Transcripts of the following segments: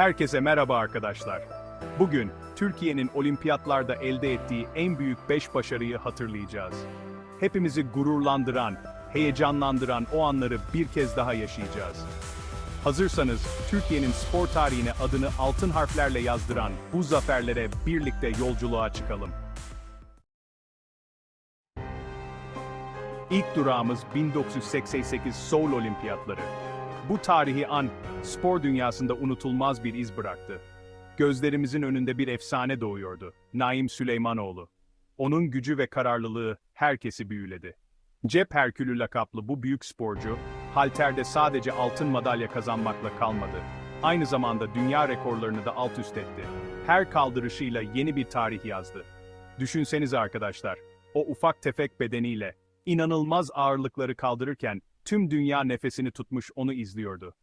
Herkese merhaba arkadaşlar. Bugün Türkiye'nin olimpiyatlarda elde ettiği en büyük 5 başarıyı hatırlayacağız. Hepimizi gururlandıran, heyecanlandıran o anları bir kez daha yaşayacağız. Hazırsanız Türkiye'nin spor tarihine adını altın harflerle yazdıran bu zaferlere birlikte yolculuğa çıkalım. İlk durağımız 1988 Seoul Olimpiyatları. Bu tarihi an, spor dünyasında unutulmaz bir iz bıraktı. Gözlerimizin önünde bir efsane doğuyordu, Naim Süleymanoğlu. Onun gücü ve kararlılığı herkesi büyüledi. Cep Herkülü lakaplı bu büyük sporcu, halterde sadece altın madalya kazanmakla kalmadı. Aynı zamanda dünya rekorlarını da alt üst etti. Her kaldırışıyla yeni bir tarih yazdı. Düşünsenize arkadaşlar, o ufak tefek bedeniyle, inanılmaz ağırlıkları kaldırırken tüm dünya nefesini tutmuş onu izliyordu.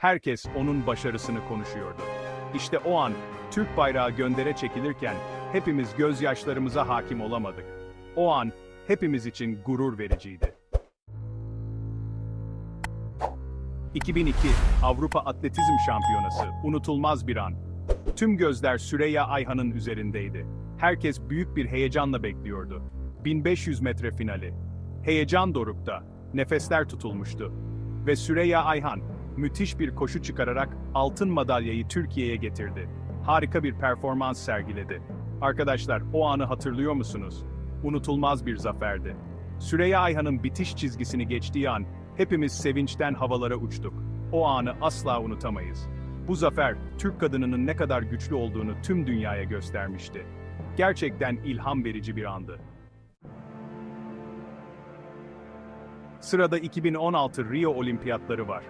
Herkes onun başarısını konuşuyordu. İşte o an Türk bayrağı göndere çekilirken hepimiz gözyaşlarımıza hakim olamadık. O an hepimiz için gurur vericiydi. 2002 Avrupa Atletizm Şampiyonası unutulmaz bir an. Tüm gözler Süreyya Ayhan'ın üzerindeydi. Herkes büyük bir heyecanla bekliyordu. 1500 metre finali. Heyecan dorukta, nefesler tutulmuştu. Ve Süreyya Ayhan, müthiş bir koşu çıkararak altın madalyayı Türkiye'ye getirdi. Harika bir performans sergiledi. Arkadaşlar o anı hatırlıyor musunuz? Unutulmaz bir zaferdi. Süreyya Ayhan'ın bitiş çizgisini geçtiği an hepimiz sevinçten havalara uçtuk. O anı asla unutamayız. Bu zafer Türk kadınının ne kadar güçlü olduğunu tüm dünyaya göstermişti. Gerçekten ilham verici bir andı. Sırada 2016 Rio Olimpiyatları var.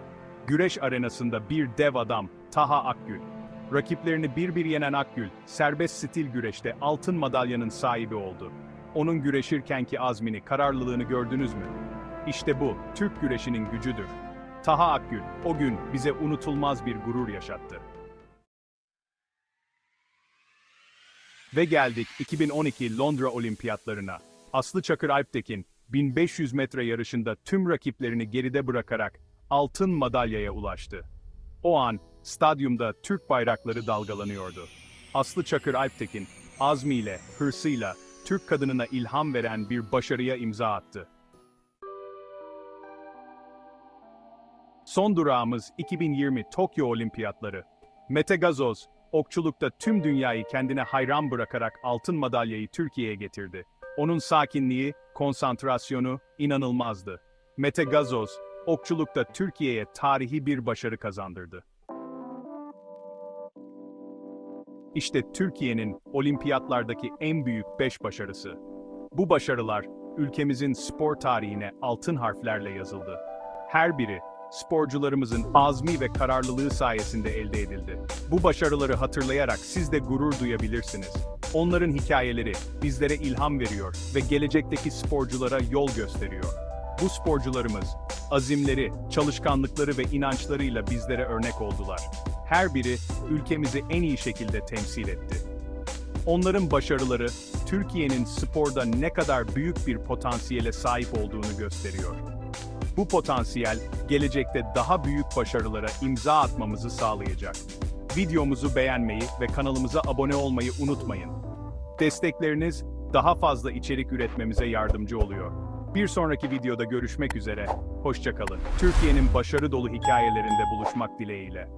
Güreş arenasında bir dev adam, Taha Akgül. Rakiplerini bir bir yenen Akgül, serbest stil güreşte altın madalyanın sahibi oldu. Onun güreşirkenki azmini, kararlılığını gördünüz mü? İşte bu, Türk güreşinin gücüdür. Taha Akgül, o gün bize unutulmaz bir gurur yaşattı. Ve geldik 2012 Londra Olimpiyatlarına. Aslı Çakır Alptekin, 1500 metre yarışında tüm rakiplerini geride bırakarak altın madalyaya ulaştı. O an, stadyumda Türk bayrakları dalgalanıyordu. Aslı Çakır Alptekin, azmiyle, hırsıyla, Türk kadınına ilham veren bir başarıya imza attı. Son durağımız 2020 Tokyo Olimpiyatları. Mete Gazoz, okçulukta tüm dünyayı kendine hayran bırakarak altın madalyayı Türkiye'ye getirdi. Onun sakinliği, konsantrasyonu inanılmazdı. Mete Gazoz, okçulukta Türkiye'ye tarihi bir başarı kazandırdı. İşte Türkiye'nin olimpiyatlardaki en büyük 5 başarısı. Bu başarılar ülkemizin spor tarihine altın harflerle yazıldı. Her biri sporcularımızın azmi ve kararlılığı sayesinde elde edildi. Bu başarıları hatırlayarak siz de gurur duyabilirsiniz. Onların hikayeleri bizlere ilham veriyor ve gelecekteki sporculara yol gösteriyor. Bu sporcularımız azimleri, çalışkanlıkları ve inançlarıyla bizlere örnek oldular. Her biri ülkemizi en iyi şekilde temsil etti. Onların başarıları Türkiye'nin sporda ne kadar büyük bir potansiyele sahip olduğunu gösteriyor. Bu potansiyel gelecekte daha büyük başarılara imza atmamızı sağlayacak. Videomuzu beğenmeyi ve kanalımıza abone olmayı unutmayın. Destekleriniz daha fazla içerik üretmemize yardımcı oluyor. Bir sonraki videoda görüşmek üzere, hoşçakalın. Türkiye'nin başarı dolu hikayelerinde buluşmak dileğiyle.